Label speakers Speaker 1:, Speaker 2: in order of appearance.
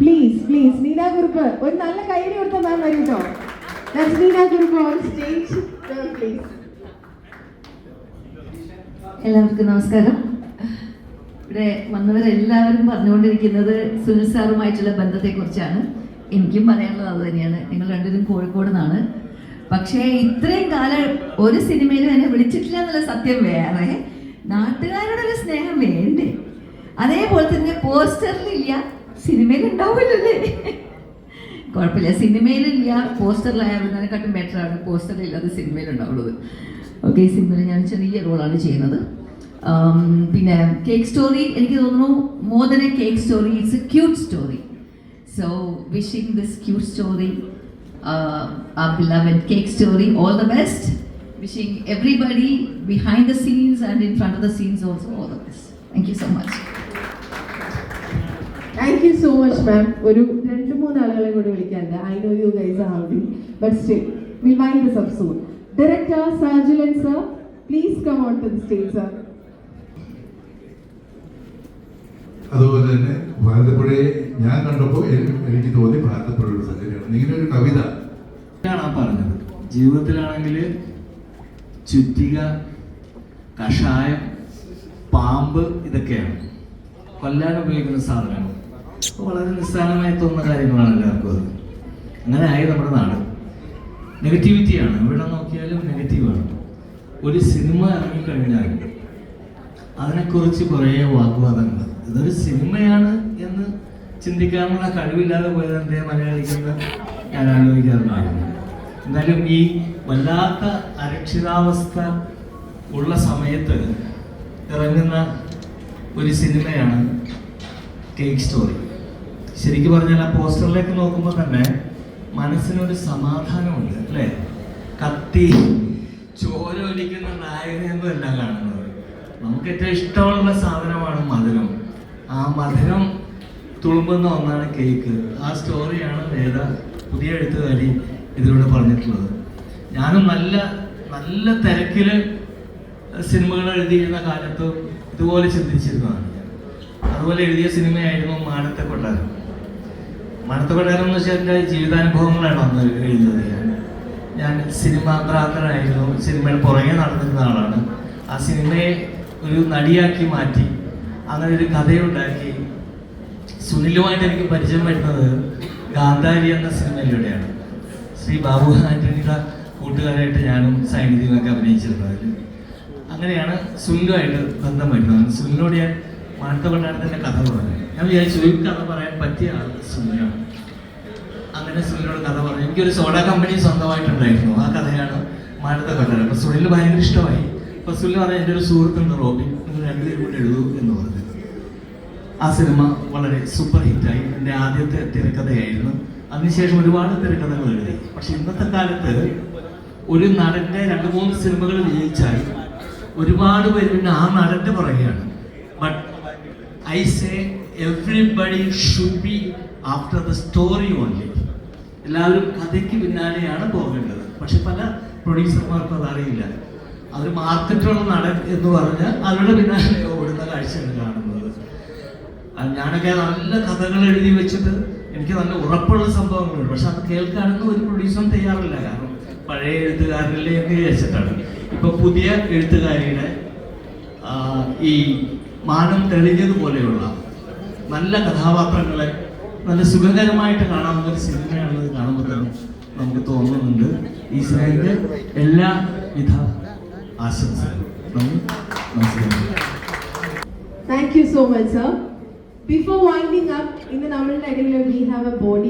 Speaker 1: Please please Neena Kurup ഒരു നല്ല കൈയ്യടി കൊടുത്ത മാം വരും കേട്ടോ പ്ലീസ്
Speaker 2: എല്ലാവർക്കും നമസ്കാരം. ഇവിടെ വന്നവരെല്ലാവരും പറഞ്ഞുകൊണ്ടിരിക്കുന്നത് സുനിൽ സാറുമായിട്ടുള്ള ബന്ധത്തെക്കുറിച്ചാണ്. എനിക്കും പറയാനുള്ളത് അത് തന്നെയാണ്. ഞങ്ങൾ രണ്ടുപേരും കോഴിക്കോട് നിന്നാണ് പക്ഷേ ഇത്രയും കാലം ഒരു സിനിമയിലും എന്നെ വിളിച്ചിട്ടില്ല എന്നുള്ള സത്യം വേറെ. നാട്ടുകാരോടുള്ള സ്നേഹം വേണ്ടേ? അതേപോലെ തന്നെ പോസ്റ്ററിലില്ല സിനിമയിൽ ഉണ്ടാവില്ലല്ലേ കുഴപ്പമില്ല സിനിമയിലില്ല പോസ്റ്ററിലായിരുന്നതിനെക്കാട്ടും ബെറ്റർ ആണ്. സിനിമയിൽ ഉണ്ടാവുള്ളത് ഓക്കെ സിനിമയിൽ ഞാൻ ചെറിയ റോളാണ് ചെയ്യുന്നത്. പിന്നെ കേക്ക് സ്റ്റോറി എനിക്ക് തോന്നുന്നു more than a cake story it's a cute story so wishing this cute story ആ ബിലവൻ cake story all the best wishing everybody behind the scenes and in front of the scenes also all the best thank you so much
Speaker 1: thank you so much ma'am ഒരു രണ്ട് മൂന്ന് ആളുകളെ കൂടി വിളിക്കാനുണ്ട്. I know you guys are hungry but still will wind this up soon director Sajulan sir please come on to the stage sir
Speaker 3: അതുപോലെ തന്നെ ഭാരതപ്പുഴയെ ഞാൻ കണ്ടപ്പോൾ എനിക്ക് തോന്നി ഭാരതപ്പുഴയുടെ സംഗതിയാണ് ഇങ്ങനെ ഒരു കവിത.
Speaker 4: ആണ് ആ പറഞ്ഞത്. ജീവിതത്തിലാണെങ്കിൽ ചുറ്റിക കഷായം പാമ്പ് ഇതൊക്കെയാണ്. കൊല്ലാൻ ഉപയോഗിക്കുന്ന സാധനങ്ങൾ. അപ്പോൾ വളരെ നിസ്സാരമായി തോന്നുന്ന കാര്യങ്ങളാണ് എല്ലാവർക്കും അത്. അങ്ങനെ ആയി നമ്മുടെ നാട്. നെഗറ്റിവിറ്റിയാണ് എവിടെ നോക്കിയാലും നെഗറ്റീവാണ് ഒരു സിനിമ ഇറങ്ങിക്കഴിഞ്ഞാൽ അതിനെക്കുറിച്ച് കുറേ വാഗ്വാദങ്ങൾ. ഇതൊരു സിനിമയാണ് എന്ന് ചിന്തിക്കാനുള്ള കഴിവില്ലാതെ പോയത് എന്തേ മലയാളിക്കുന്ന ഞാൻ ആലോചിക്കാറുണ്ടായിരുന്നു. എന്തായാലും ഈ വല്ലാത്ത അരക്ഷിതാവസ്ഥ ഉള്ള സമയത്ത് ഇറങ്ങുന്ന ഒരു സിനിമയാണ് കേക്ക് സ്റ്റോറി ശരിക്കും പറഞ്ഞാൽ ആ പോസ്റ്ററിലേക്ക് നോക്കുമ്പോൾ തന്നെ മനസ്സിനൊരു സമാധാനമുണ്ട് അല്ലേ? കത്തി ചോരൊലിക്കുന്ന അല്ല കാണുന്നത്. നമുക്ക് ഏറ്റവും ഇഷ്ടമുള്ള സാധനമാണ് മധുരം. ആ മധുരം തുളുമ്പുന്ന ഒന്നാണ് കേക്ക്. ആ സ്റ്റോറിയാണ് വേദ പുതിയ എഴുത്തുകാരി ഇതിലൂടെ പറഞ്ഞിട്ടുള്ളത്. ഞാനും നല്ല നല്ല തിരക്കിൽ സിനിമകൾ എഴുതിയിരുന്ന കാലത്ത് ഇതുപോലെ ചിന്തിച്ചിരുന്നതാണ് അതുപോലെ എഴുതിയ സിനിമയായിരുന്നു മാനത്തെ കൊട്ടാരം. മാനത്തെ എന്ന് വെച്ചാൽ എന്റെ ജീവിതാനുഭവങ്ങളാണ് അന്ന് എഴുതുന്നത്. ഞാൻ ഞാൻ സിനിമ ഭ്രാന്തനായിരുന്നു സിനിമയുടെ പുറകെ നടന്നിരുന്ന ആളാണ്. ആ സിനിമയെ ഒരു നടിയാക്കി മാറ്റി അങ്ങനെ ഒരു കഥയുണ്ടാക്കി. സുനിലുമായിട്ട് എനിക്ക് പരിചയം വരുന്നത് ഗാന്ധാരി എന്ന സിനിമയിലൂടെയാണ്. ശ്രീ ബാബു ആന്റണിയുടെ കൂട്ടുകാരായിട്ട് ഞാനും സൈനിധിയുമൊക്കെ അഭിനയിച്ചിരുന്നത്. അങ്ങനെയാണ് സുനിലുമായിട്ട് ബന്ധം വരുന്നത്. സുനിലിനോട് ഞാൻ മാനത്തകൊണ്ടാടത്തിന്റെ കഥ പറഞ്ഞു. ഞാൻ വിചാരിച്ചു ഈ കഥ പറയാൻ പറ്റിയ ആൾ സുനിലാണ് അങ്ങനെ സുനിലിനോട് കഥ പറഞ്ഞു. എനിക്കൊരു സോഡ കമ്പനി സ്വന്തമായിട്ടുണ്ടായിരുന്നു. ആ കഥയാണ് മാനത്തെ കൊട്ടാരം അപ്പൊ സുനിൽ ഭയങ്കര ഇഷ്ടമായി. അപ്പൊ സുനിൽ പറഞ്ഞു എന്റെ ഒരു സുഹൃത്തുണ്ട് റോബി നിങ്ങൾ രണ്ടുപേരും കൂടി എഴുതൂ എന്ന് പറഞ്ഞു. ആ സിനിമ വളരെ സൂപ്പർ ഹിറ്റായി എന്റെ ആദ്യത്തെ തിരക്കഥയായിരുന്നു. അതിനുശേഷം ഒരുപാട് തിരക്കഥകൾ എഴുതി. പക്ഷെ ഇന്നത്തെ കാലത്ത് ഒരു നടന്റെ രണ്ട് മൂന്ന് സിനിമകൾ വിജയിച്ചാൽ ഒരുപാട് പേര് പിന്നെ ആ നടന്റെ പുറകെയാണ്. I say everybody should be after the story only എല്ലാവരും കഥയ്ക്ക് പിന്നാലെയാണ് പോകേണ്ടത്. പക്ഷെ പല പ്രൊഡ്യൂസർമാർക്കും അതറിയില്ല. അവർ മാർക്കറ്റുള്ള നടൻ എന്ന് പറഞ്ഞ് അവരുടെ പിന്നാലെ ഓടുന്ന കാഴ്ചയാണ് കാണുന്നത്. ഞാനൊക്കെ നല്ല കഥകൾ എഴുതി വെച്ചിട്ട് എനിക്ക് നല്ല ഉറപ്പുള്ള സംഭവങ്ങളുണ്ട്. പക്ഷെ അത് കേൾക്കാനൊന്നും ഒരു പ്രൊഡ്യൂസറും തയ്യാറില്ല. കാരണം പഴയ എഴുത്തുകാരനല്ലേ എന്ന് വിചാരിച്ചിട്ടാണ്. ഇപ്പൊ പുതിയ എഴുത്തുകാരിയുടെ ഈ മാനം തെളിഞ്ഞതുപോലെയുള്ള നല്ല കഥാപാത്രങ്ങളെ നല്ല സുഖകരമായിട്ട് കാണാവുന്ന ഒരു കാണുമ്പോൾ തന്നെ നമുക്ക് തോന്നുന്നുണ്ട്. ഈ സിനിമയ്ക്ക് എല്ലാവിധ ആശംസകളും.
Speaker 1: Thank you so much sir before winding up ഇന്ന് നമ്മളുടെ ഇടയിൽ വി ഹാവ് എ ബോഡി